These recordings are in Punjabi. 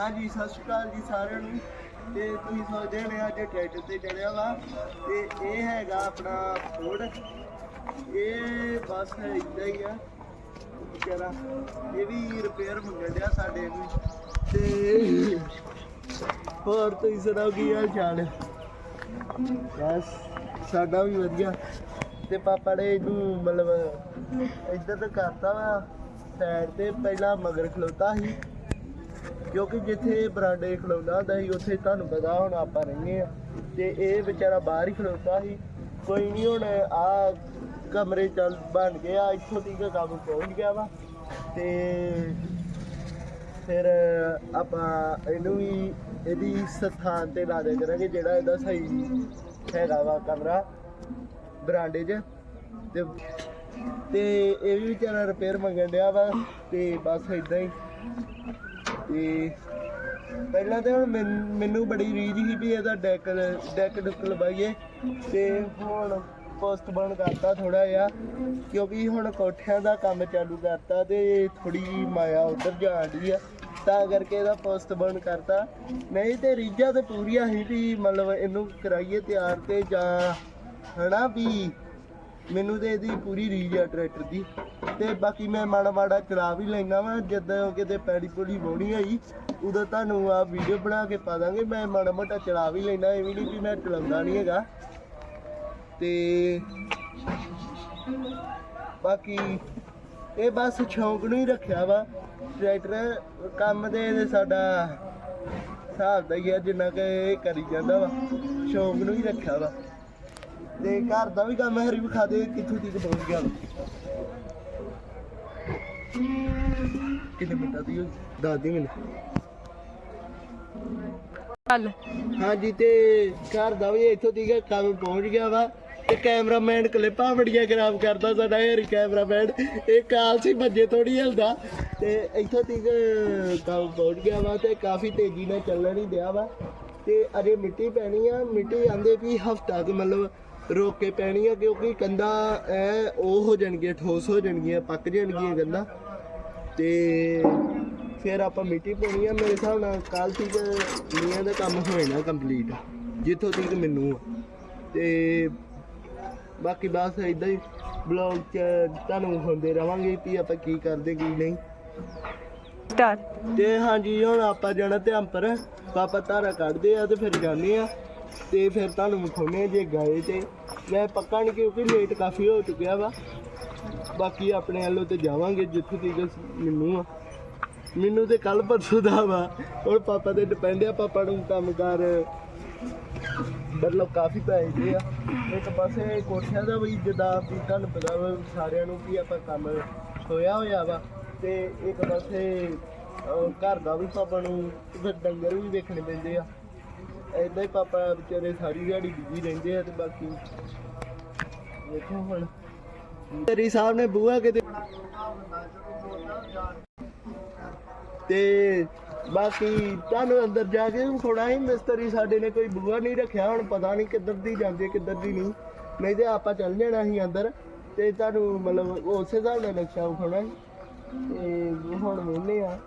ਹਾਂਜੀ ਸਤਿ ਸ਼੍ਰੀ ਅਕਾਲ ਜੀ ਸਾਰਿਆਂ ਨੂੰ। ਤੇ ਤੁਸੀਂ ਸੋਚਦੇ ਹੋਣੇ ਅੱਜ ਟਰੈਕਟਰ ਤੇ ਚੜਿਆ ਵਾ। ਤੇ ਇਹ ਹੈਗਾ ਆਪਣਾ ਫੋਰਡ ਇਹ ਬਸ ਇਦਾਂ ਹੀ ਆ। ਵਿਚਾਰਾ, ਇਹ ਵੀ ਰਿਪੇਅਰ ਮੰਗਣ ਡਿਆ ਸਾਡੇ ਨੂੰ। ਤੇ ਹੋਰ ਤੁਸੀਂ ਸੁਣਾਓ ਕੀ ਹਾਲ ਚਾਲ ਹੈ ਬਸ, ਸਾਡਾ ਵੀ ਵਧੀਆ। ਤੇ ਪਾਪਾ ਨੇ ਇਹਨੂੰ ਮਤਲਬ ਇੱਧਰ ਤਾਂ ਕਰਤਾ ਵਾ ਸਾਈਡ ਤੇ ਪਹਿਲਾਂ ਮਗਰ ਖਲੋਤਾ ਸੀ। ਕਿਉਂਕਿ ਜਿੱਥੇ ਬਰਾਂਡੇ ਖਲੋਂਦਾ ਹੁੰਦਾ ਸੀ, ਉੱਥੇ ਤੁਹਾਨੂੰ ਪਤਾ ਹੁਣ ਆਪਾਂ ਰਹਿੰਦੇ ਆ ਤੇ ਇਹ ਵਿਚਾਰਾ ਬਾਹਰ ਹੀ ਖਲੋਤਾ ਸੀ। ਕੋਈ ਨਹੀਂ ਹੁਣ ਆ ਕਮਰੇ ਚੱਲ ਬਣ ਗਿਆ ਇੱਥੋਂ ਤੱਕ ਕੰਮ ਪਹੁੰਚ ਗਿਆ ਵਾ। ਤੇ ਫਿਰ ਆਪਾਂ ਇਹਨੂੰ ਵੀ ਇਹਦੀ ਸਥਾਨ ਤੇ ਲਾ ਦੇ ਕਰਾਂਗੇ, ਜਿਹੜਾ ਇਹਦਾ ਸਹੀ ਹੈਗਾ ਵਾ ਕਮਰਾ ਬਰਾਂਡੇ 'ਚ। ਤੇ ਤੇ ਇਹ ਵੀ ਵਿਚਾਰਾ ਰਿਪੇਅਰ ਮੰਗਣ ਡਿਆ ਵਾ, ਤੇ ਬਸ ਇਦਾਂ ਹੀ। ਤੇ ਪਹਿਲਾਂ ਤਾਂ ਹੁਣ ਮੈਨ- ਮੈਨੂੰ ਬੜੀ ਰੀਝ ਸੀ ਵੀ ਇਹਦਾ ਡੈਕ ਡੈਕ ਡੁੱਕ ਲਵਾਈਏ ਤੇ ਹੁਣ ਪੋਸਟ ਬਣ ਕਰਤਾ ਥੋੜਾ ਜਿਹਾ, ਕਿਉਂਕਿ ਹੁਣ ਕੋਠਿਆਂ ਦਾ ਕੰਮ ਚਾਲੂ ਕਰਤਾ ਤੇ ਥੋੜੀ ਮਾਇਆ ਉਧਰ ਜਾਣਦੀ ਆ, ਤਾਂ ਕਰਕੇ ਇਹਦਾ ਪੋਸਟ ਬਣ ਕਰਤਾ। ਨਹੀਂ ਤੇ ਰੀਝਾਂ ਤੇ ਪੂਰੀਆਂ ਸੀ ਵੀ ਮਤਲਬ ਇਹਨੂੰ ਕਰਾਈਏ ਤਿਆਰ ਤੇ ਜਾਂ ਹਨਾ ਵੀ ਮੈਨੂੰ ਤੇ ਇਹਦੀ ਪੂਰੀ ਰੀਝ ਆ ਟਰੈਕਟਰ ਦੀ। ਤੇ ਬਾਕੀ ਮੈਂ ਮਾੜਾ ਮਾੜਾ ਚਲਾ ਵੀ ਲੈਣਾ ਵਾ, ਜਦੋਂ ਕਿਤੇ ਪੈੜੀ ਪੂੜੀ ਵਾਹੁਣੀ ਹੋਈ ਉਦੋਂ ਤੁਹਾਨੂੰ ਆ ਵੀਡੀਓ ਬਣਾ ਕੇ ਪਾ ਦਾਂਗੇ। ਮੈਂ ਮਾੜਾ ਮੋਟਾ ਚਲਾ ਵੀ ਲੈਣਾ ਇਹ ਵੀ ਨਹੀਂ ਵੀ ਮੈਂ ਚਲਾਉਂਦਾ ਨਹੀਂ ਹੈਗਾ। ਤੇ ਬਾਕੀ ਇਹ ਬਸ ਸ਼ੌਂਕ ਨੂੰ ਹੀ ਰੱਖਿਆ ਵਾ। ਟਰੈਕਟਰ ਕੰਮ ਦੇ ਇਹਦੇ ਸਾਡਾ ਹਿਸਾਬ ਦਾ ਹੀ ਆ, ਜਿੰਨਾ ਕਿ ਇਹ ਕਰੀ ਜਾਂਦਾ ਵਾ। ਸ਼ੌਂਕ ਨੂੰ ਹੀ ਰੱਖਿਆ ਵਾ। ਤੇ ਘਰ ਦਾ ਵੀ ਕੰਮ ਹਰੀ ਵਿਖਾ ਦੇ ਕਿੱਥੋਂ ਤੱਕ ਪਹੁੰਚ ਗਿਆ। ਕਿੰਨੇ ਮਿੰਟਾਂ ਦੀ ਹੋਈ? ਦੱਸ ਦੀ ਮੈਨੂੰ ਚੱਲ। ਹਾਂਜੀ ਤੇ ਘਰ ਦਾ ਵੀ ਇੱਥੋਂ ਤੱਕ ਕੰਮ ਪਹੁੰਚ ਗਿਆ ਵਾ ਤੇ ਕੈਮਰਾਮੈਨ ਕਲਿੱਪਾਂ ਬੜੀਆਂ ਖਰਾਬ ਕਰਦਾ ਸਾਡਾ ਹਰੀ ਕੈਮਰਾਮੈਨ। ਇਹ ਕਾਲ ਸੀ ਭੱਜੇ ਥੋੜੀ ਹਿਲਦਾ। ਤੇ ਇੱਥੋਂ ਤੱਕ ਕੰਮ ਪਹੁੰਚ ਗਿਆ ਵਾ ਤੇ ਕਾਫੀ ਤੇਜ਼ੀ ਨਾਲ ਚੱਲਣ ਹੀ ਦਿਆ ਵਾ। ਤੇ ਅਜੇ ਮਿੱਟੀ ਪੈਣੀ ਆ ਮਿੱਟੀ ਆਂਦੇ ਵੀ ਹਫਤਾ ਕੁ ਮਤਲਬ ਰੋਕ ਕੇ ਪੈਣੀ ਆ ਕਿਉਂਕਿ ਕੰਧਾਂ ਐ ਉਹ ਹੋ ਜਾਣਗੀਆਂ ਠੋਸ ਹੋ ਜਾਣਗੀਆਂ ਪੱਕ ਜਾਣਗੀਆਂ ਕੰਧਾਂ। ਤੇ ਫਿਰ ਆਪਾਂ ਮਿੱਟੀ ਪਾਉਣੀ ਆ ਮੇਰੇ ਹਿਸਾਬ ਨਾਲ ਕੱਲ ਤੱਕ ਨੀਆਂ ਦਾ ਕੰਮ ਹੋ ਜਾਣਾ ਕੰਪਲੀਟ ਜਿੱਥੋਂ ਤੱਕ ਮੈਨੂੰ ਤੇ ਬਾਕੀ ਬਸ ਇਦਾਂ ਹੀ ਬਲੌਗ ਚ ਤੁਹਾਨੂੰ ਹੁੰਦੇ ਰਵਾਂਗੇ ਕਿ ਆਪਾਂ ਕੀ ਕਰਦੇ ਕੀ ਨਹੀਂ। ਸਟਾਰਟ ਤੇ ਹਾਂਜੀ ਹੁਣ ਆਪਾਂ ਜਾਣਾ ਧਿਆਨ ਪਰ ਪਾਪਾ ਧਾਰਾ ਕੱਢਦੇ ਆ ਤੇ ਫਿਰ ਜਾਂਦੇ ਆ। ਤੇ ਫਿਰ ਤੁਹਾਨੂੰ ਵਿਖਾਉਣੇ ਜੇ ਗਏ ਤੇ। ਮੈਂ ਪੱਕਾ ਨਹੀਂ ਕਿਉਂਕਿ ਲੇਟ ਕਾਫੀ ਹੋ ਚੁੱਕਿਆ ਵਾ। ਬਾਕੀ ਆਪਣੇ ਵੱਲੋਂ ਤੇ ਜਾਵਾਂਗੇ ਜਿੱਥੇ ਤੱਕ ਮੈਨੂੰ ਆ। ਮੈਨੂੰ ਤੇ ਕੱਲ ਪਰਸੋਂ ਦਾ ਵਾ। ਹੁਣ ਪਾਪਾ ਤੇ ਡਿਪੈਂਡ ਆ, ਪਾਪਾ ਨੂੰ ਕੰਮ ਕਰ ਮਤਲਬ ਕਾਫੀ ਪੈਸੇ ਆ। ਇੱਕ ਪਾਸੇ ਕੋਠਿਆਂ ਦਾ ਵੀ ਜਿੱਦਾਂ ਵੀ ਤੁਹਾਨੂੰ ਪਤਾ ਵਾ ਸਾਰਿਆਂ ਨੂੰ ਵੀ ਆਪਾਂ ਕੰਮ ਹੋਇਆ ਹੋਇਆ ਵਾ। ਤੇ ਇੱਕ ਪਾਸੇ ਘਰ ਦਾ ਵੀ ਪਾਪਾ ਨੂੰ ਫਿਰ ਡੰਗਰ ਵੀ ਵੇਖਣੇ ਪੈਂਦੇ ਆ। ਏਦਾਂ ਹੀ ਪਾਪਾ ਵਿਚਾਰੇ ਸਾਰੀ ਦਿਹਾੜੀ ਬਿਜ਼ੀ ਰਹਿੰਦੇ ਆ ਤੇ ਬਾਕੀ ਵੇਖੋ ਹੁਣ। ਤੇਰੀ ਸਾਹਿਬ ਨੇ ਬੂਹਾ ਕਿਤੇ ਤੇ ਬਾਕੀ ਤੁਹਾਨੂੰ ਅੰਦਰ ਜਾ ਕੇ ਵਿਖਾਉਣਾ ਹੀ ਮਿਸਤਰੀ ਸਾਡੇ ਨੇ ਕੋਈ ਬੂਹਾ ਨਹੀਂ ਰੱਖਿਆ, ਹੁਣ ਪਤਾ ਨਹੀਂ ਕਿੱਧਰ ਦੀ ਜਾਂਦੇ ਕਿੱਧਰ ਦੀ ਨਹੀਂ। ਨਹੀਂ ਤੇ ਆਪਾਂ ਚੱਲ ਜਾਣਾ ਸੀ ਅੰਦਰ ਤੇ ਤੁਹਾਨੂੰ ਮਤਲਬ ਉਸੇ ਹਿਸਾਬ ਨਾਲ ਨਕਸ਼ਾ ਵਿਖਾਉਣਾ ਸੀ। ਤੇ ਹੁਣ ਵੇਨੇ ਆ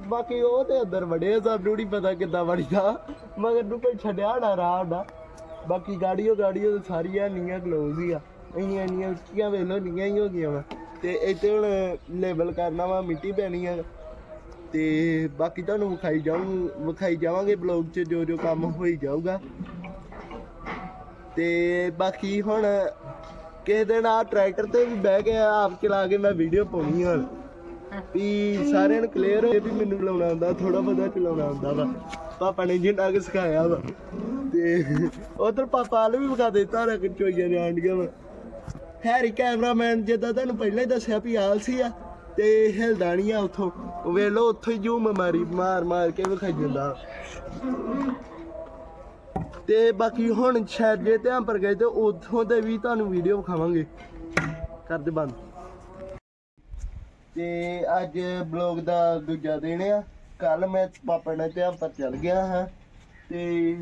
ਬਾਕੀ ਉਹ ਤੇ ਅੰਦਰ ਵੜਿਆ ਆ, ਸਾਨੂੰ ਨਹੀਂ ਪਤਾ ਕਿੱਦਾਂ ਵੜੀਦਾ ਮਗਰ ਨੂੰ ਕੋਈ ਛੱਡਿਆ ਨਾ ਰਾਹ ਦਾ ਬਾਕੀ ਗਾੜੀਓ ਗਾੜੀਓ ਸਾਰੀਆਂ ਨੀਆਂ ਕਲੋਜ਼ ਹੀ ਆ। ਇੰਨੀਆਂ ਇੰਨੀਆਂ ਉੱਚੀਆਂ ਵੇਖ ਨੀਆਂ ਹੀ ਹੋ ਗਈਆਂ ਵਾ। ਤੇ ਇੱਥੇ ਹੁਣ ਲੇਬਲ ਕਰਨਾ ਵਾ, ਮਿੱਟੀ ਪੈਣੀ ਆ। ਤੇ ਬਾਕੀ ਤੁਹਾਨੂੰ ਵਿਖਾਈ ਜਾਊਂ, ਵਿਖਾਈ ਜਾਵਾਂਗੇ ਬਲੌਗ 'ਚ, ਜੋ ਜੋ ਕੰਮ ਹੋਈ ਜਾਊਗਾ। ਤੇ ਬਾਕੀ ਹੁਣ ਕਿਸੇ ਦਿਨ ਆ ਟਰੈਕਟਰ ਤੇ ਵੀ ਬਹਿ ਕੇ ਆਪ ਚਲਾ ਕੇ ਮੈਂ ਵੀਡੀਓ ਪਾਉਣੀ ਹੁਣ। ਵੀ ਸਾਰਿਆਂ ਨੂੰ ਕਲੀਅਰ ਹੋਏ ਵੀ ਮੈਨੂੰ ਚਲਾਉਣਾ ਆਉਂਦਾ ਥੋੜਾ ਬਹੁਤਾ ਚਲਾਉਣਾ ਆਉਂਦਾ ਵਾ। ਪਾਪਾ ਨੇ ਜਿੰਨਾ ਕੁ ਸਿਖਾਇਆ ਵਾ। ਤੇ ਉਧਰ ਪਾਪਾ ਆਲ ਵੀ ਵਿਖਾ ਦੇ ਤਾਰਾ ਚੋਈਆਂ ਜਾਣਦੀਆਂ ਵਾ। ਹੈਰੀ ਕੈਮਰਾਮੈਨ, ਜਿੱਦਾਂ ਤੁਹਾਨੂੰ ਪਹਿਲਾਂ ਹੀ ਦੱਸਿਆ ਵੀ ਆਲਸੀ ਆ, ਤੇ ਹਿਲਦਾ ਨਹੀਂ ਆ ਉੱਥੋਂ। ਵੇਖ ਲਓ, ਉੱਥੋਂ ਹੀ ਜੂਮ ਮਾਰੀ, ਮਾਰ ਮਾਰ ਕੇ ਵਿਖਾਈ ਜਾਂਦਾ। ਤੇ ਬਾਕੀ ਹੁਣ ਸ਼ਾਇਦ ਜੇ ਧਿਆਨ ਪਰ ਗਏ ਤੇ ਉੱਥੋਂ ਦੇ ਵੀ ਤੁਹਾਨੂੰ ਵੀਡੀਓ ਵਿਖਾਵਾਂਗੇ। ਕਰਦੇ ਬੰਦ। ਤੇ ਅੱਜ ਬਲੌਗ ਦਾ ਦੂਜਾ ਦਿਨ ਆ। ਕੱਲ ਮੈਂ ਪਾਪਾ ਨਾਲ ਧਿਆਨ ਪਰ ਚੱਲ ਗਿਆ ਹਾਂ। ਤੇ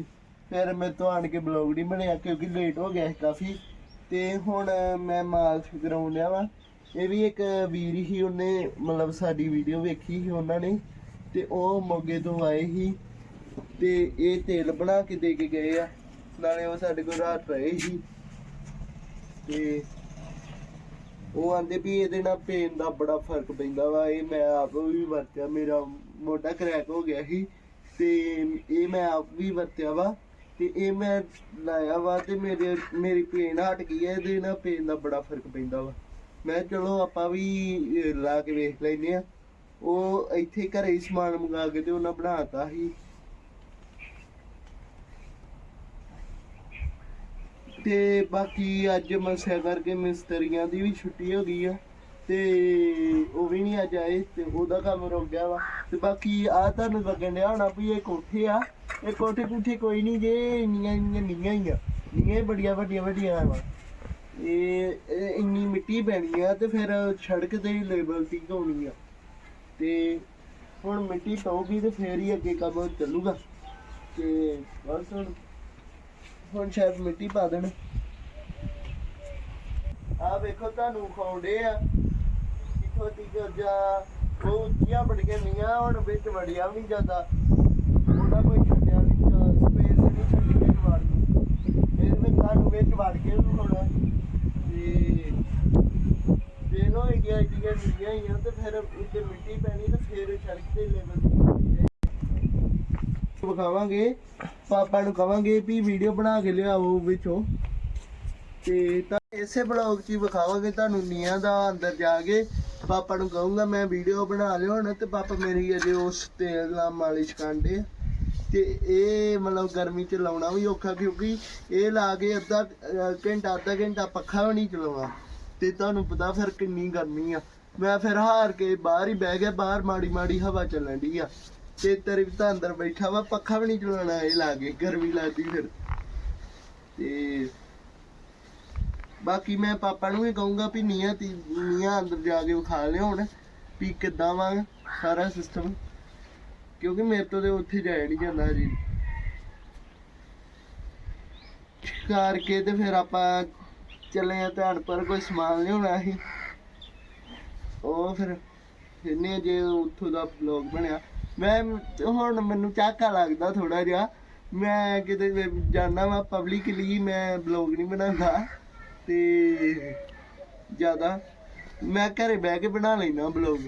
ਫਿਰ ਮੈਂ ਤੋਂ ਆਣ ਕੇ ਬਲੌਗ ਨਹੀਂ ਬਣਿਆ ਕਿਉਂਕਿ ਲੇਟ ਹੋ ਗਿਆ ਸੀ ਕਾਫੀ। ਤੇ ਹੁਣ ਮੈਂ ਮਾਲਸ਼ ਕਰਾਉਣ ਡਿਆ ਵਾ। ਇਹ ਵੀ ਇੱਕ ਵੀਰ ਹੀ ਉਹਨੇ, ਮਤਲਬ ਸਾਡੀ ਵੀਡੀਓ ਵੇਖੀ ਸੀ ਉਹਨਾਂ ਨੇ। ਤੇ ਉਹ ਮੋਗੇ ਤੋਂ ਆਏ ਸੀ। ਤੇ ਇਹ ਤੇਲ ਬਣਾ ਕੇ ਦੇ ਕੇ ਗਏ ਆ। ਨਾਲੇ ਉਹ ਸਾਡੇ ਕੋਲ ਰਾਤ ਰਹੇ ਸੀ। ਤੇ ਉਹ ਆਂਦੇ ਵੀ ਇਹਦੇ ਨਾਲ ਪੇਨ ਦਾ ਬੜਾ ਫ਼ਰਕ ਪੈਂਦਾ ਵਾ, ਇਹ ਮੈਂ ਆਪ ਵੀ ਵਰਤਿਆ, ਮੇਰਾ ਮੋਢਾ ਕਰੈਕ ਹੋ ਗਿਆ ਸੀ ਤੇ ਇਹ ਮੈਂ ਆਪ ਵੀ ਵਰਤਿਆ ਵਾ ਤੇ ਇਹ ਮੈਂ ਲਾਇਆ ਵਾ ਤੇ ਮੇਰੇ, ਮੇਰੀ ਪੇਨ ਹਟ ਗਈ ਹੈ, ਇਹਦੇ ਨਾਲ ਪੇਨ ਦਾ ਬੜਾ ਫ਼ਰਕ ਪੈਂਦਾ ਵਾ। ਮੈਂ ਚਲੋ ਆਪਾਂ ਵੀ ਲਾ ਕੇ ਵੇਖ ਲੈਨੇ ਆ ਉਹ ਇੱਥੇ ਘਰੇ ਹੀ ਸਮਾਨ ਮੰਗਾ ਕੇ ਤੇ ਉਹਨਾਂ ਬਣਾਤਾ ਸੀ। ਤੇ ਬਾਕੀ ਅੱਜ ਮਸਿਆ ਕਰਕੇ ਮਿਸਤਰੀਆਂ ਦੀ ਵੀ ਛੁੱਟੀ ਹੋ ਗਈ ਆ ਤੇ ਉਹ ਵੀ ਨਹੀਂ ਅੱਜ ਆਏ ਤੇ ਉਹਦਾ ਕੰਮ ਰੁਕ ਗਿਆ ਵਾ। ਤੇ ਬਾਕੀ ਆ ਤੁਹਾਨੂੰ ਲੱਗਣ ਡਿਆ ਹੋਣਾ ਵੀ ਇਹ ਕੋਠੇ ਆ। ਇਹ ਕੋਠੇ ਕੁੱਠੇ ਕੋਈ ਨਹੀਂ ਜੇ ਇੰਨੀਆਂ ਇੰਨੀਆਂ ਨੀਆਂ ਹੀ ਆ। ਨੀਆਂ ਹੀ ਬੜੀਆਂ ਵੱਡੀਆਂ ਵੱਡੀਆਂ ਵਾ। ਇਹ ਇਹ ਇੰਨੀ ਮਿੱਟੀ ਪੈਣੀ ਆ ਤੇ ਫਿਰ ਸੜਕ ਤੇ ਲੇਬਲ ਲੈਵਲ ਠੀਕ ਹੋਣੀ ਆ। ਤੇ ਹੁਣ ਮਿੱਟੀ ਪਊਗੀ ਤੇ ਫੇਰ ਹੀ ਅੱਗੇ ਕੰਮ ਚੱਲੂਗਾ। ਤੇ ਬਸ ਹੁਣ ਹੁਣ ਸ਼ਾਇਦ ਮਿੱਟੀ ਪਾ ਦੇਣ। ਆ ਵੇਖੋ ਤੁਹਾਨੂੰ ਖਾਉਂਦੇ ਆ। ਕਿਥੋਂ ਤੀਕ ਜਾ ਉਹ ਉੱਚੀਆਂ ਬੜੀਆਂ ਨੀਆਂ ਹੁਣ ਵਿੱਚ ਵੜਿਆ ਵੀ ਨੀ ਜਾਂਦਾ ਉਹਦਾ ਕੋਈ ਛੱਡਿਆ ਨਹੀਂ, ਜਾ ਸਪੇਸ ਨਹੀਂ ਛੱਡੀ ਵਿੱਚ ਵੜ ਨੂੰ ਫਿਰ ਵਿੱਚ ਤੁਹਾਨੂੰ ਵਿੱਚ ਵੜ ਕੇ ਵੀ ਹੋਣਾ ਤੇ ਦੇ ਲੋ ਇੰਡੀਆ ਇੰਡੀਆ ਨੀਆਂ ਹੀ ਆ ਤੇ ਫਿਰ ਉੱਤੇ ਮਿੱਟੀ ਪੈਣੀ, ਤੇ ਫਿਰ ਸੜਕ ਤੇ ਲੈਵਲ ਵਿਖਾਵਾਂਗੇ। ਪਾਪਾ ਨੂੰ ਕਵਾਂਗੇ ਵੀ ਵੀਡੀਓ ਬਣਾ ਕੇ ਲਿਆਓ ਵਿੱਚੋਂ। ਤੇ ਤਾਂ ਇਸੇ ਬਲੌਗ 'ਚ ਹੀ ਵਿਖਾਵਾਂਗੇ ਤੁਹਾਨੂੰ ਨੀਆਂ ਦਾ ਅੰਦਰ ਜਾ ਕੇ। ਪਾਪਾ ਨੂੰ ਕਹੂੰਗਾ ਮੈਂ ਵੀਡੀਓ ਬਣਾ ਲਿਓ ਹੁਣ ਤੇ ਪਾਪਾ ਮੇਰੀ ਅਜੇ ਉਸ ਤੇਲ ਨਾਲ ਮਾਲਿਸ਼ ਕਰਦੇ ਆ। ਤੇ ਇਹ ਮਤਲਬ ਗਰਮੀ 'ਚ ਲਾਉਣਾ ਵੀ ਔਖਾ ਕਿਉਂਕਿ ਇਹ ਲਾ ਕੇ ਅੱਧਾ ਘੰਟਾ ਅੱਧਾ ਘੰਟਾ ਪੱਖਾ ਵੀ ਨਹੀਂ ਚਲਾਉਣਾ। ਤੇ ਤੁਹਾਨੂੰ ਪਤਾ ਫਿਰ ਕਿੰਨੀ ਗਰਮੀ ਆ। ਮੈਂ ਫਿਰ ਹਾਰ ਕੇ ਬਾਹਰ ਹੀ ਬਹਿ ਗਿਆ, ਬਾਹਰ ਮਾੜੀ ਮਾੜੀ ਹਵਾ ਚੱਲਣ ਦੀ ਆ। ਤੇ ਤੇਰੇ ਵੀ ਤਾਂ ਅੰਦਰ ਬੈਠਾ ਵਾ, ਪੱਖਾ ਵੀ ਨਹੀਂ ਚਲਾਉਣਾ, ਇਹ ਲਾ ਕੇ ਗਰਮੀ ਲੱਗਦੀ ਫਿਰ। ਤੇ ਬਾਕੀ ਮੈਂ ਪਾਪਾ ਨੂੰ ਵੀ ਕਹੂੰਗਾ ਵੀ ਨੀਆਂ ਤੀ ਨੀਆਂ ਅੰਦਰ ਜਾ ਕੇ ਵਿਖਾ ਲਿਆਉਣ ਵੀ ਕਿੱਦਾਂ ਵਾ ਸਾਰਾ ਸਿਸਟਮ ਕਿਉਂਕਿ ਮੇਰੇ ਤੋਂ ਤੇ ਉੱਥੇ ਜਾਇਆ ਨਹੀਂ ਜਾਂਦਾ ਜੀ ਕਰਕੇ ਤੇ ਫਿਰ ਆਪਾਂ ਚੱਲੇ ਆ ਧਿਆਨ, ਪਰ ਕੋਈ ਸਮਾਨ ਲਿਆਉਣਾ ਸੀ। ਉਹ ਫਿਰ, ਇਹਨੇ ਜੇ ਉੱਥੋਂ ਦਾ ਬਲੌਗ ਬਣਿਆ। ਮੈਂ ਹੁਣ ਮੈਨੂੰ ਚਾਕਾ ਲੱਗਦਾ ਥੋੜਾ ਜਿਹਾ। ਮੈਂ ਕਿਤੇ ਜਾਣਾ ਵਾ ਪਬਲਿਕਲੀ ਮੈਂ ਬਲੌਗ ਨਹੀਂ ਬਣਾਉਂਦਾ। ਤੇ ਜ਼ਿਆਦਾ ਮੈਂ ਘਰੇ ਬਹਿ ਕੇ ਬਣਾ ਲੈਣਾ ਬਲੌਗ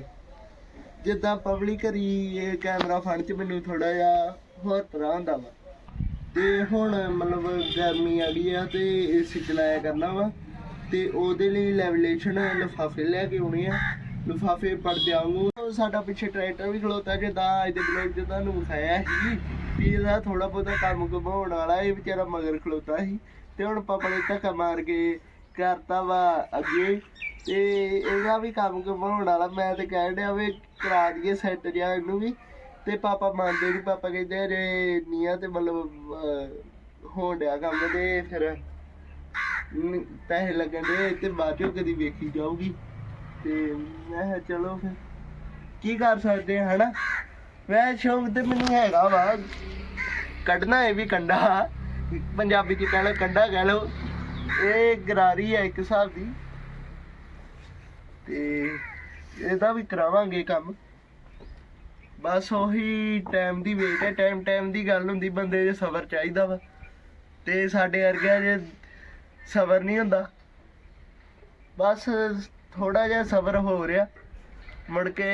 ਜਿੱਦਾਂ ਪਬਲਿਕਰੀ ਇਹ ਕੈਮਰਾ ਫੜ ਚ ਮੈਨੂੰ ਥੋੜਾ ਜਿਹਾ ਹੋਰ ਤਰ੍ਹਾਂ ਹੁੰਦਾ ਵਾ। ਤੇ ਹੁਣ ਮਤਲਬ ਗਰਮੀ ਆ ਗਈ ਆ ਤੇ ਏਸੀ ਚਲਾਇਆ ਕਰਨਾ ਵਾ। ਤੇ ਉਹਦੇ ਲਈ ਲੈਵਲੇਸ਼ਨ ਲਿਫਾਫੇ ਲੈ ਕੇ ਆਉਣੇ ਆ। ਲਿਫਾਫੇ ਪੜਦਿਆਂ ਨੂੰ ਸਾਡਾ ਪਿੱਛੇ ਟਰੈਕਟਰ ਵੀ ਖਲੋਤਾ ਜਿੱਦਾਂ ਅੱਜ ਦੇ ਬਲੌਗ 'ਚ ਤੁਹਾਨੂੰ ਵਿਖਾਇਆ ਸੀ ਵੀ ਇਹਦਾ ਥੋੜਾ ਬਹੁਤਾ ਕੰਮ ਘਮਾਉਣ ਵਾਲਾ ਇਹ ਵਿਚਾਰਾ ਮਗਰ ਖਲੋਤਾ ਸੀ। ਤੇ ਹੁਣ ਪਾਪਾ ਨੇ ਧੱਕਾ ਮਾਰ ਕੇ ਕਰਤਾ ਵਾ ਅੱਗੇ। ਤੇ ਇਹਦਾ ਵੀ ਕੰਮ ਘਮਾਉਣ ਵਾਲਾ, ਮੈਂ ਤੇ ਕਹਿ ਡਿਆ ਵੀ ਕਰਾ ਦਈਏ ਸੈੱਟ ਜਿਹਾ ਇਹਨੂੰ ਵੀ। ਤੇ ਪਾਪਾ ਮੰਨਦੇ ਨਹੀਂ ਪਾਪਾ ਕਹਿੰਦੇ ਜੇ ਨੀਆਂ ਤੇ ਮਤਲਬ ਹੋਣ ਡਿਆ ਕੰਮ ਤੇ ਫਿਰ ਪੈਸੇ ਲੱਗਣ ਦੇ ਤੇ ਬਾਅਦ ਚੋਂ ਕਦੀ ਵੇਖੀ ਜਾਊਗੀ। ਤੇ ਮੈਂ ਕਿਹਾ ਚਲੋ ਫਿਰ। ਕੀ ਕਰ ਸਕਦੇ ਆ, ਹਨਾ? ਮੈਂ ਸ਼ੌਂਕ ਤੇ ਮੈਨੂੰ ਹੈਗਾ ਵਾ। ਕੱਢਣਾ ਇਹ ਵੀ ਕੰਡਾ। ਪੰਜਾਬੀ ਚ ਕਹਿ ਲਓ, ਕੰਡਾ ਕਹਿ ਲਓ। ਇਹ ਗਰਾਰੀ ਹੈ ਇੱਕ ਹਿਸਾਬ ਦੀ। ਤੇ ਇਹਦਾ ਵੀ ਕਰਾਵਾਂਗੇ ਕੰਮ। ਬਸ ਉਹੀ ਟਾਈਮ ਦੀ ਵੇਟ ਹੈ। ਟਾਈਮ ਟਾਈਮ ਦੀ ਗੱਲ ਹੁੰਦੀ, ਬੰਦੇ 'ਚ ਸਬਰ ਚਾਹੀਦਾ ਵਾ। ਤੇ ਸਾਡੇ ਵਰਗਿਆਂ 'ਚ ਸਬਰ ਨਹੀਂ ਹੁੰਦਾ। ਬਸ ਥੋੜਾ ਜਿਹਾ ਸਬਰ ਹੋ ਰਿਹਾ। ਮੁੜ ਕੇ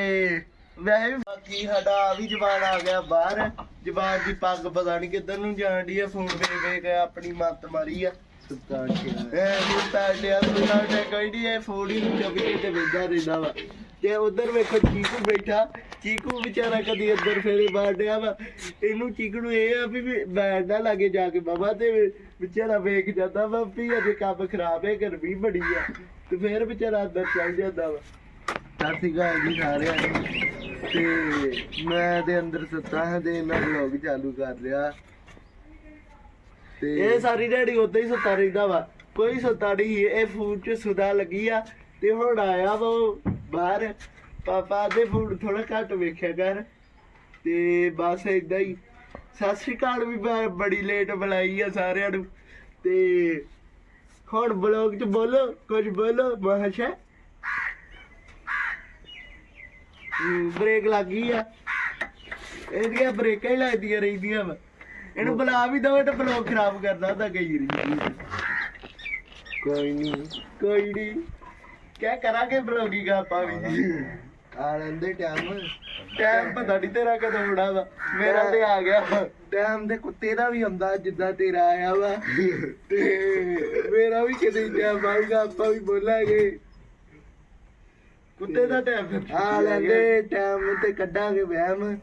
ਵੈਸੇ ਵੀ ਬਾਕੀ ਸਾਡਾ ਆ ਵੀ ਜਵਾਨ ਆ ਗਿਆ ਬਾਹਰ। ਜਵਾਨ ਦੀ ਪੱਗ ਪਤਾ ਨਹੀਂ ਕਿੱਧਰ ਨੂੰ ਜਾਣ ਦੀ ਆ ਫੋਨ ਵੇ ਵੇ ਕੇ ਆਪਣੀ ਮੱਤ ਮਾਰੀ ਆ। ਸੁਲਤਾਨ ਐ ਸੁਲਤਾਨ ਡਿਆ ਸੁਲਤਾਨ ਡਿਆ ਕੋਈ ਨਹੀਂ ਇਹ ਫੋਨ ਹੀ ਨੂੰ ਚੁੱਕ ਤੇ ਵੇਖਦਾ ਰਹਿੰਦਾ ਵਾ। ਤੇ ਉਧਰ ਵੇਖੋ ਚੀਕੂ ਬੈਠਾ। ਚੀਕੂ ਵਿਚਾਰਾ ਕਦੀ ਇੱਧਰ ਫੇਰੇ ਮਾਰਦਿਆ ਵਾ। ਇਹਨੂੰ ਚੀਕੂ ਨੂੰ ਇਹ ਆ ਵੀ ਵੀ ਬੈਠ ਨਾ ਲਾਗੇ ਜਾ ਕੇ ਬਾਬਾ ਤੇ ਵਿਚਾਰਾ ਵੇਖ ਜਾਂਦਾ ਵਾ ਵੀ ਅਜੇ ਕੰਮ ਖਰਾਬ ਹੈ ਗਰਮੀ ਬੜੀ ਆ। ਤੇ ਫੇਰ ਵਿਚਾਰਾ ਅੰਦਰ ਚੱਲ ਜਾਂਦਾ ਵਾ। ਸਤਿ ਸ਼੍ਰੀ ਅਕਾਲ ਜੀ ਸਾਰਿਆਂ ਨੂੰ। ਤੇ ਮੈਂ ਦੇ ਅੰਦਰ ਸੁੱਤਾ ਹਾਂ ਤੇ ਮੈਂ ਵਲੌਗ ਚਾਲੂ ਕਰ ਰਿਹਾ। ਤੇ ਇਹ ਸਾਰੀ ਦਿਹਾੜੀ ਉਦਾਂ ਹੀ ਸੁੱਤਾ ਰਹਿੰਦਾ ਵਾ। ਕੋਈ ਸੁੱਤਾ ਨਹੀਂ ਇਹ ਫੂਡ ਚ ਸੁਦਾ ਲੱਗੀ ਆ ਤੇ ਹੁਣ ਆਇਆ ਵਾ ਉਹ ਬਾਹਰ। ਪਾਪਾ ਦੇ ਫੂਡ ਥੋੜਾ ਘੱਟ ਵੇਖਿਆ ਕਰ। ਤੇ ਬਸ ਇਦਾਂ ਹੀ। ਸਤਿ ਸ਼੍ਰੀ ਅਕਾਲ ਵੀ ਬ- ਬੜੀ ਲੇਟ ਬੁਲਾਈ ਆ ਸਾਰਿਆਂ ਨੂੰ। ਤੇ ਹੁਣ ਬਲੌਗ ਚ ਬੋਲੋ ਕੁਝ ਬੋਲੋ ਮਹਾਸ਼ਾ ਬ੍ਰੇਕ ਲੱਗ ਗਈ ਆ। ਇਹਦੀਆਂ ਬ੍ਰੇਕਾਂ ਹੀ ਲੱਗਦੀਆਂ ਰਹਿੰਦੀਆਂ ਵਾ। ਇਹਨੂੰ ਬੁਲਾ ਵੀ ਦਵੇ ਤਾਂ ਬਲੌਗ ਖਰਾਬ ਕਰਦਾ ਹੁੰਦਾ ਕਈ ਵਾਰੀ ਕੋਈ ਨਹੀਂ ਕੋਈ ਨਹੀਂ ਕਿਆ ਕਰਾਂਗੇ ਬਲੌਗਿੰਗ ਆਪਾਂ ਵੀ? ਆ ਲੈਂਦੇ ਟਾਈਮ। ਟਾਈਮ ਪਤਾ ਨਹੀਂ ਤੇਰਾ ਕਦੋਂ ਹੋਣਾ ਵਾ ਮੇਰਾ ਤੇ ਆ ਗਿਆ। ਟਾਈਮ ਦੇ ਕੁੱਤੇ ਦਾ ਵੀ ਹੁੰਦਾ ਜਿੱਦਾਂ ਤੇਰਾ ਆਇਆ ਵਾ। ਤੇ ਮੇਰਾ ਵੀ ਕਿਤੇ ਟਾਈਮ ਆਊਗਾ ਆਪਾਂ ਵੀ ਬੋਲਾਂਗੇ। ਕੁੱਤੇ ਦਾ ਟਾਈਮ ਆ ਲੈਂਦੇ ਟਾਈਮ ਤੇ ਕੱਢਾਂਗੇ ਵਹਿਮ।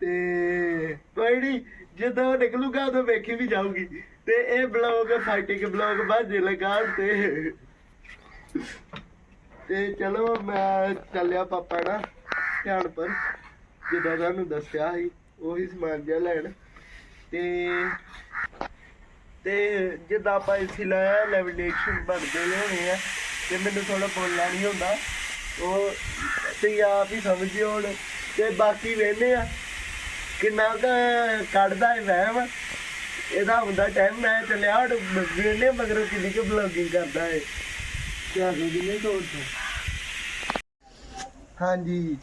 ਤੇ ਕੋਈ ਨਹੀਂ ਜਦੋਂ ਉਹ ਨਿਕਲੂਗਾ ਉਦੋਂ ਵੇਖੀ ਵੀ ਜਾਊਗੀ। ਤੇ ਇਹ ਬਲੌਗ ਫਾਈਟਿੰਗ ਬਲੌਗ ਬਾਜੇ ਲਗਾ ਤੇ ਤੇ ਚਲੋ ਮੈਂ ਚੱਲਿਆ ਪਾਪਾ ਨਾ ਧਿਆਨ ਪਰ, ਜਿੱਦਾਂ ਤੁਹਾਨੂੰ ਦੱਸਿਆ ਸੀ, ਉਹੀ ਸਮਾਨ ਜਿਹਾ ਲੈਣ। ਤੇ ਤੇ ਜਿੱਦਾਂ ਆਪਾਂ ਇਸੇ ਲਾਇਆ ਲੈਵੀਟੇਸ਼ਨ ਬਣਦੇ ਲਿਆਉਣੇ ਆ, ਤੇ ਮੈਨੂੰ ਥੋੜਾ ਬੋਲਣਾ ਨਹੀਂ ਹੁੰਦਾ। ਉਹ ਤੇ ਆਪ ਹੀ ਸਮਝਿਓ ਹੁਣ। ਤੇ ਬਾਕੀ ਵੇਨੇ ਆ, ਕਿੰਨਾ ਕੁ ਕੱਢਦਾ ਹੈ ਵਹਿਮ। ਇਹਦਾ ਹੁੰਦਾ ਟਾਈਮ ਮੈਂ ਚੱਲਿਆ, ਹੁਣ ਵੇਨੇ ਮਗਰੋਂ ਕਿੰਨੀ ਕੁ ਬਲੌਗਿੰਗ ਕਰਦਾ ਹੈ ਕਿਆ ਹੋ ਨਹੀਂ ਤੋੜ ਹਾਂਜੀ,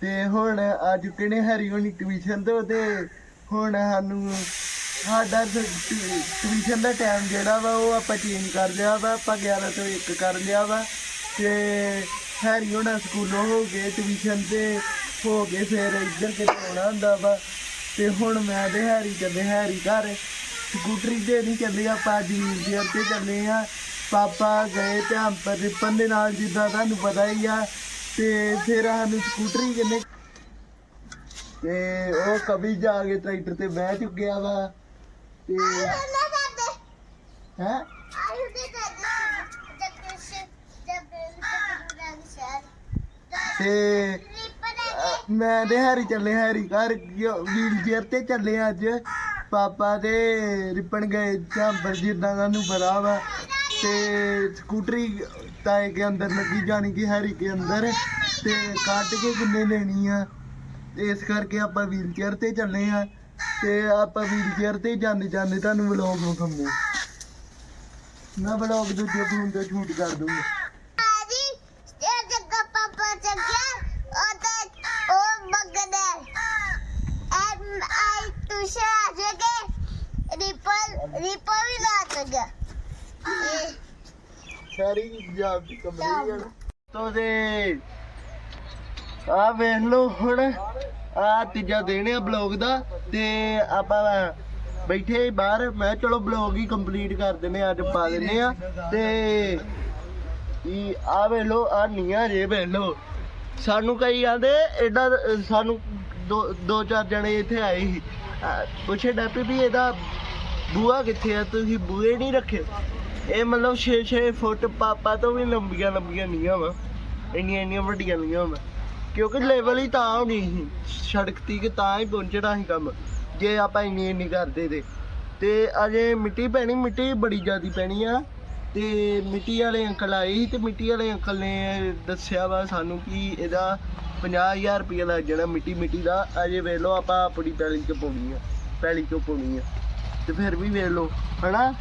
ਤੇ ਹੁਣ ਆ ਚੁੱਕੇ ਨੇ ਹਰੀ ਹੋਣੀ ਟਿਊਸ਼ਨ ਤੋਂ ਤੇ ਹੁਣ ਸਾਨੂੰ ਸਾਡਾ ਟਿਊਸ਼ਨ ਦਾ ਟਾਈਮ ਜਿਹੜਾ ਵਾ ਉਹ ਆਪਾਂ ਚੇਂਜ ਕਰ ਲਿਆ ਵਾ, ਆਪਾਂ 11 ਤੋਂ 1 ਕਰ ਲਿਆ ਵਾ ਤੇ ਹੈਰੀ ਹੋਣਾ ਸਕੂਲੋਂ ਹੋ ਗਏ ਟਿਊਸ਼ਨ ਤੇ ਹੋ ਗਏ, ਫਿਰ ਇੱਧਰ ਕਿਤੇ ਆਉਣਾ ਹੁੰਦਾ ਵਾ ਤੇ ਹੁਣ ਮੈਂ ਤੇ ਹੈਰੀ ਚੱਲੇ ਹੈਰੀ ਘਰ, ਸਕੂਟਰੀ ਤੇ ਨਹੀਂ ਚੱਲੇ ਆਪਾਂ ਅੱਜ ਵੀਰ ਤੇ ਚੱਲੇ ਆ। ਪਾਪਾ ਗਏ ਤੇ ਪਰ ਰਿਪਨ ਦੇ ਨਾਲ ਜਿੱਦਾਂ ਤੁਹਾਨੂੰ ਪਤਾ ਹੀ ਆ, ਤੇ ਫਿਰ ਸਾਨੂੰ ਸਕੂਟਰੀ ਕਿੰਨੇ ਤੇ ਉਹ ਕभी ਜਾ ਕੇ ਟਰੈਕਟਰ ਤੇ ਬਹਿ ਚੁੱਕਿਆ ਵਾ, ਤੇ ਹੈ? ਤੇ ਮੈਂ ਤੇ ਹੈਰੀ ਚੱਲੇ, ਹੈਰੀ ਘਰ ਵੀਲ ਚੇਅਰ ਤੇ ਚੱਲੇ ਅੱਜ। ਪਾਪਾ ਤੇ ਰਿਪਨ ਗਏ ਝਾਂਬਰ ਜਿੱਦਾਂ ਸਾਨੂੰ ਪਤਾ ਵਾ ਤੇ ਸਕੂਟਰੀ ਤਾਏ ਕੇ ਅੰਦਰ ਲੱਗੀ ਜਾਣੀ ਕਿ ਹੈਰੀ ਕੇ ਅੰਦਰ ਤੇ ਕੱਟ ਕੇ ਕਿੰਨੇ ਲੈਣੀ ਆ। ਇਸ ਕਰਕੇ ਆਪਾਂ ਵੀਲ ਚੇਅਰ ਤੇ ਚੱਲੇ ਆ ਤੇ ਆਪਾਂ ਵੀਲ ਚੇਅਰ ਤੇ ਜਾਂਦੇ ਜਾਂਦੇ ਤੁਹਾਨੂੰ ਵਲੌਗ ਵਿਖਾਉਂਦੇ ਮੈਂ ਵਲੌਗ ਦੂਜੇ ਫੋਨ ਤੇ ਸ਼ੂਟ ਕਰ ਦੂੰਗਾ ਰਿਪਲ ਵੀ ਲਾ ਸਕਦਾ ਸਾਰੀ ਪੰਜਾਬ ਦੀ ਕੰਪਨੀ ਆ ਤੋ ਦੇ ਆ ਵੇਖ ਲਓ ਹੁਣ ਆ ਤੀਜਾ ਦਿਨ ਆ ਬਲੌਗ ਦਾ ਤੇ ਆਪਾਂ ਬੈਠੇ ਬਾਹਰ। ਮੈਂ ਚਲੋ ਬਲੌਗ ਹੀ ਕੰਪਲੀਟ ਕਰ ਦਿੰਨੇ ਆ, ਅੱਜ ਪਾ ਦਿੰਨੇ ਆ ਤੇ ਇਹ ਆ ਵੇਖ ਲਓ ਆ ਨੀਆਂ ਜੇ ਵੇਖ ਲਓ। ਸਾਨੂੰ ਕਈ ਆਂਦੇ ਐਡਾ ਸਾਨੂੰ ਦੋ ਦੋ ਚਾਰ ਜਣੇ ਇੱਥੇ ਆਏ ਸੀ। ਪੁੱਛੇ ਡੈਪੀ ਵੀ ਇਹਦਾ ਬੂਆ ਕਿੱਥੇ ਆ? ਤੁਸੀਂ ਬੂਏ ਨਹੀਂ ਰੱਖੇ? ਇਹ ਮਤਲਬ 6-6 ਫੁੱਟ ਪਾਪਾ ਤੋਂ ਵੀ ਲੰਬੀਆਂ ਲੰਬੀਆਂ ਨੀਆਂ ਵਾ ਇੰਨੀਆਂ ਇੰਨੀਆਂ ਵੱਡੀਆਂ ਨੀਆਂ ਵਾ ਕਿਉਂਕਿ ਲੈਵਲ ਹੀ ਤਾਂ ਹੋਣੀ ਸੀ। ਸੜਕ ਤੀ ਕਿ ਤਾਂ ਹੀ ਪਹੁੰਚਣਾ ਸੀ ਕੰਮ। ਜੇ ਆਪਾਂ ਇੰਨੀ ਇੰਨੀ ਕਰਦੇ ਤੇ। ਤੇ ਅਜੇ ਮਿੱਟੀ ਪੈਣੀ, ਮਿੱਟੀ ਬੜੀ ਜ਼ਿਆਦੀ ਪੈਣੀ ਆ। ਤੇ ਮਿੱਟੀ ਵਾਲੇ ਅੰਕਲ ਆਏ ਸੀ ਤੇ ਮਿੱਟੀ ਵਾਲੇ ਅੰਕਲ ਨੇ ਦੱਸਿਆ ਵਾ ਸਾਨੂੰ ਕਿ ਇਹਦਾ 50000 ਰੁਪਏ ਲੱਗ ਜਾਣਾ ਮਿੱਟੀ ਮਿੱਟੀ ਦਾ। ਅਜੇ ਵੇਖ ਲਓ ਆਪਾਂ ਆਪਣੀ ਪੈਲੀ ਚ ਪਾਉਣੀ ਆ। ਪੈਲੀ ਚੋਂ ਪਾਉਣੀ ਆ। ਤੇ ਫਿਰ ਵੀ ਵੇਖ ਲਓ, ਹਨਾ?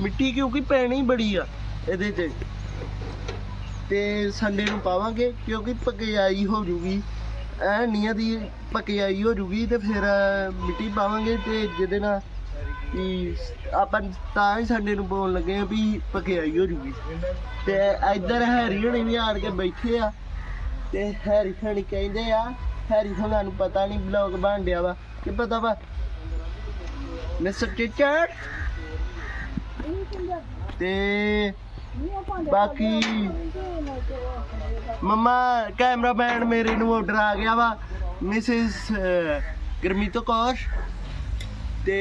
ਮਿੱਟੀ ਕਿਉਂਕਿ ਪੈਣੀ ਬੜੀ ਆ ਇਹਦੇ ਤੇ। ਤੇ ਸੰਡੇ ਨੂੰ ਪਾਵਾਂਗੇ ਕਿਉਂਕਿ ਪਕਿਆਈ ਹੋ ਜੂਗੀ। ਐ ਨੀਆਂ ਦੀ ਪਕਿਆਈ ਹੋ ਜੂਗੀ ਤੇ ਫਿਰ ਮਿੱਟੀ ਪਾਵਾਂਗੇ ਤੇ ਜਿਹਦੇ ਨਾਲ ਵੀ ਆਪਾਂ ਤਾਂ ਹੀ ਸੰਡੇ ਨੂੰ ਪਾਉਣ ਲੱਗੇ ਆ ਵੀ ਪਕਿਆਈ ਹੋ ਜੂਗੀ। ਤੇ ਇੱਧਰ ਹੈਰੀ ਹੋਣੀ ਵੀ ਆਣ ਕੇ ਬੈਠੇ ਆ। ਤੇ ਹੈਰੀ ਖਾਣੀ ਕਹਿੰਦੇ ਆ, ਹੈਰੀ ਹੋਣਾ ਨੂੰ ਪਤਾ ਨਹੀਂ ਬਲੌਗ ਬਣ ਡਿਆ ਵਾ। ਕਿ ਪਤਾ ਵਾ? ਮਿਸਟਰ ਟੀਚਰ ਤੇ ਬਾਕੀ ਮਮਾ ਕੈਮਰਾਮੈਨ ਮੇਰੇ ਨੂੰ ਆਰਡਰ ਆ ਗਿਆ ਵਾ ਮਿਸਿਸ ਗਰਮੀਤ ਕੌਰ। ਤੇ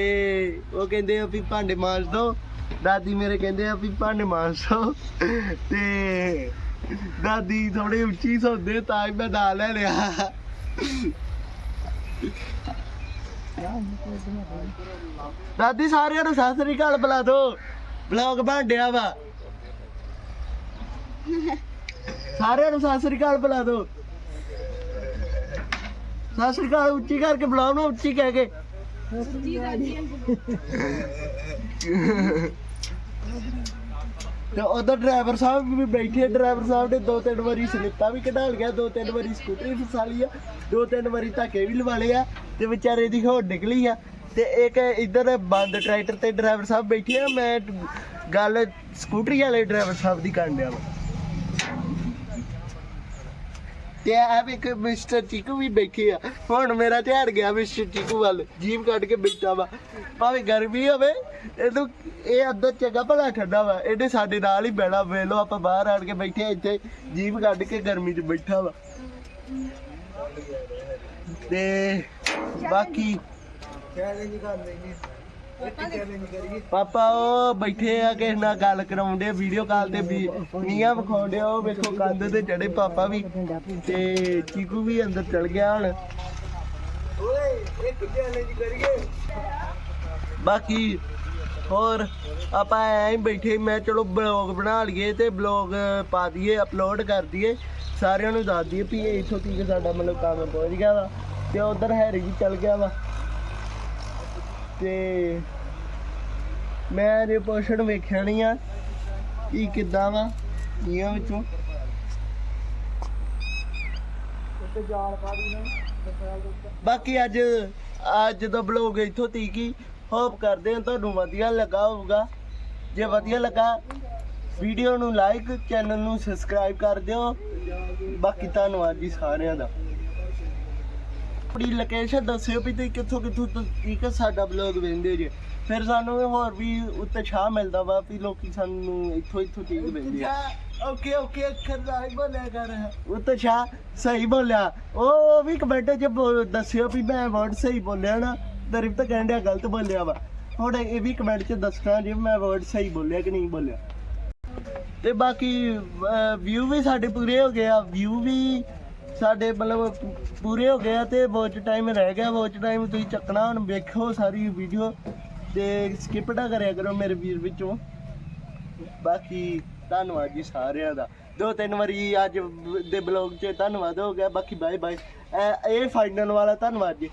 ਉਹ ਕਹਿੰਦੇ ਆ ਵੀ ਭਾਂਡੇ ਮਾਂਜ ਦੋ। ਦਾਦੀ ਮੇਰੇ ਕਹਿੰਦੇ ਆ ਵੀ ਭਾਂਡੇ ਮਾਂਜ ਦੋ। ਤੇ ਦਾਦੀ ਥੋੜੀ ਉੱਚੀ ਸੌਂਦੇ, ਤਾਂ ਹੀ ਮੈਂ ਨਾਲ ਲੈ ਲਿਆ। ਦਾਦੀ, ਸਾਰਿਆਂ ਨੂੰ ਸਤਿ ਸ੍ਰੀ ਅਕਾਲ ਬੁਲਾ ਦੋ। ਬਲੌਗ ਬਣ ਡਿਆ ਵਾ। ਸਾਰਿਆਂ ਨੂੰ ਸਤਿ ਸ੍ਰੀ ਅਕਾਲ ਬੁਲਾ ਦੋ। ਸਤਿ ਸ੍ਰੀ ਅਕਾਲ, ਉੱਚੀ ਕਰਕੇ ਬੁਲਾਓ ਨਾ, ਉੱਚੀ ਕਹਿ ਕੇ। ਤੇ ਉਧਰ ਡਰਾਈਵਰ ਸਾਹਿਬ ਵੀ ਬੈਠੇ ਡਰਾਈਵਰ ਸਾਹਿਬ ਨੇ ਦੋ ਤਿੰਨ ਵਾਰੀ ਸਲਿੱਪਾਂ ਵੀ ਕਢਾ ਲਿਆ ਦੋ ਤਿੰਨ ਵਾਰੀ ਸਕੂਟਰੀ ਫਸਾ ਲਈ ਆ, ਦੋ ਤਿੰਨ ਵਾਰੀ ਧੱਕੇ ਵੀ ਲਵਾ ਲਏ ਆ, ਤੇ ਵਿਚਾਰੇ ਦੀ ਹੋੜ ਨਿਕਲੀ ਆ। ਤੇ ਇੱਕ ਇੱਧਰ ਬੰਦ ਟਰੈਕਟਰ ਤੇ ਡਰਾਈਵਰ ਸਾਹਿਬ ਬੈਠੇ ਆ, ਮੈਂ ਗੱਲ ਸਕੂਟਰੀ ਵਾਲੇ ਡਰਾਈਵਰ ਸਾਹਿਬ ਦੀ ਕਰਨ ਡਿਆ ਵਾ। ਤੇ ਆ ਵੀ ਇੱਕ ਮਿਸਟਰ ਚੀਕੂ ਵੀ ਬੈਠੇ ਆ। ਹੁਣ ਮੇਰਾ ਧਿਆਨ ਗਿਆ ਮਿਸਟਰ ਚੀਕੂ ਵੱਲ ਜੀਪ ਕੱਢ ਕੇ ਬੈਠਾ ਵਾ। ਭਾਵੇਂ ਗਰਮੀ ਹੋਵੇ, ਇਹਨੂੰ ਇਹ ਅੱਧਾ ਚੰਗਾ ਭਲਾ ਠੰਡਾ ਵਾ, ਇਹਨੇ ਸਾਡੇ ਨਾਲ ਹੀ ਬਹਿਣਾ ਵੇਲੋ ਆਪਾਂ ਬਾਹਰ ਆਣ ਕੇ ਬੈਠੇ ਆ ਇੱਥੇ ਜੀਪ ਕੱਢ ਕੇ ਗਰਮੀ 'ਚ ਬੈਠਾ ਵਾ। ਤੇ ਬਾਕੀ ਪਾਪਾ, ਉਹ ਬੈਠੇ ਆ ਕਿਸੇ ਨਾਲ ਗੱਲ ਕਰਾਉਂਦੇ ਵੀਡੀਓ ਕਾਲ ਤੇ ਵੀ ਨੀਆਂ ਵਿਖਾਉਂਦੇ ਉਹ ਵੇਖੋ ਕੰਧ ਤੇ ਚੜੇ ਪਾਪਾ ਵੀ ਤੇ ਚੀਕੂ ਵੀ ਅੰਦਰ ਚਲ ਗਿਆ ਹੁਣ। ਓਏ ਇੱਕ ਚੈਲੰਜ ਕਰੀਏ ਬਾਕੀ ਹੋਰ, ਆਪਾਂ ਐਂ ਬੈਠੇ, ਮੈਂ ਚਲੋ ਬਲੌਗ ਬਣਾ ਲਈਏ ਤੇ ਬਲੌਗ ਪਾ ਦਈਏ ਅਪਲੋਡ ਕਰ ਦਈਏ। ਸਾਰਿਆਂ ਨੂੰ ਦੱਸ ਦਈਏ ਵੀ ਇੱਥੋਂ ਤੀਕ ਸਾਡਾ ਮਤਲਬ ਕੰਮ ਪਹੁੰਚ ਗਿਆ ਵਾ ਤੇ ਉਧਰ ਹੈਰੀ ਵੀ ਚਲ ਗਿਆ ਵਾ। ਤੇ ਮੈਂ ਪੋਸ਼ਨ ਵੇਖਿਆ ਨਹੀਂ ਆ ਕੀ ਕਿੱਦਾਂ ਵਾ ਨੀਆਂ ਵਿੱਚੋਂ। ਬਾਕੀ ਅੱਜ ਅੱਜ ਦਾ ਬਲੌਗ ਇੱਥੋਂ ਤੀਕ ਹੀ ਹੋਪ ਕਰਦੇ ਹਾਂ ਤੁਹਾਨੂੰ ਵਧੀਆ ਲੱਗਾ ਹੋਊਗਾ। ਜੇ ਵਧੀਆ ਲੱਗਾ ਵੀਡੀਓ ਨੂੰ ਲਾਈਕ ਚੈਨਲ ਨੂੰ ਸਬਸਕ੍ਰਾਈਬ ਕਰ ਦਿਓ। ਬਾਕੀ ਧੰਨਵਾਦ ਜੀ ਸਾਰਿਆਂ ਦਾ। ਆਪਣੀ ਲੋਕੇਸ਼ਨ ਦੱਸਿਓ ਵੀ ਤੁਸੀਂ ਕਿੱਥੋਂ ਕਿੱਥੋਂ ਤੀਕ ਸਾਡਾ ਬਲੌਗ ਵੇਖਦੇ ਜੇ। ਫਿਰ ਸਾਨੂੰ ਹੋਰ ਵੀ ਉਤਸ਼ਾਹ ਮਿਲਦਾ ਵਾ ਵੀ ਲੋਕੀ ਸਾਨੂੰ ਇੱਥੋਂ ਇੱਥੋਂ ਤੀਕ ਵੇਖਦੇ ਆ। ਓਕੇ ਓਕੇ ਅੱਖਰ ਦਾ ਹੀ ਬੋਲਿਆ ਕਰ। ਉਤਸ਼ਾਹ ਸਹੀ ਬੋਲਿਆ। ਉਹ ਵੀ ਕਮੈਂਟ 'ਚ ਦੱਸਿਓ ਵੀ ਮੈਂ ਵਰਡ ਸਹੀ ਬੋਲਿਆ ਨਾ ਦਰਿਪ ਤਾਂ ਕਹਿਣ ਡਿਆ ਗਲਤ ਬੋਲਿਆ ਵਾ। ਹੁਣ ਇਹ ਵੀ ਕਮੈਂਟ 'ਚ ਦੱਸਣਾ ਜੇ ਮੈਂ ਵਰਡ ਸਹੀ ਬੋਲਿਆ ਕਿ ਨਹੀਂ ਬੋਲਿਆ। ਤੇ ਬਾਕੀ ਵਿਊ ਵੀ ਸਾਡੇ ਪੂਰੇ ਹੋ ਗਏ ਆ। ਵਿਊ ਵੀ ਸਾਡੇ ਮਤਲਬ ਪੂਰੇ ਹੋ ਗਏ ਆ ਤੇ ਵਾਚ ਟਾਈਮ ਰਹਿ ਗਿਆ ਵਾਚ ਟਾਈਮ ਤੁਸੀਂ ਚੱਕਣਾ, ਹੁਣ ਵੇਖੋ ਸਾਰੀ ਵੀਡੀਓ ਤੇ ਸਕਿਪ ਨਾ ਕਰਿਆ ਕਰੋ ਮੇਰੇ ਵੀਰ ਵਿੱਚੋਂ। ਬਾਕੀ ਧੰਨਵਾਦ ਜੀ ਸਾਰਿਆਂ ਦਾ। ਦੋ ਤਿੰਨ ਵਾਰੀ ਅੱਜ ਦੇ ਬਲੌਗ 'ਚ ਧੰਨਵਾਦ ਹੋ ਗਿਆ, ਬਾਕੀ ਬਾਏ ਬਾਏ ਇਹ ਫਾਈਨਲ ਵਾਲਾ ਧੰਨਵਾਦ ਜੀ।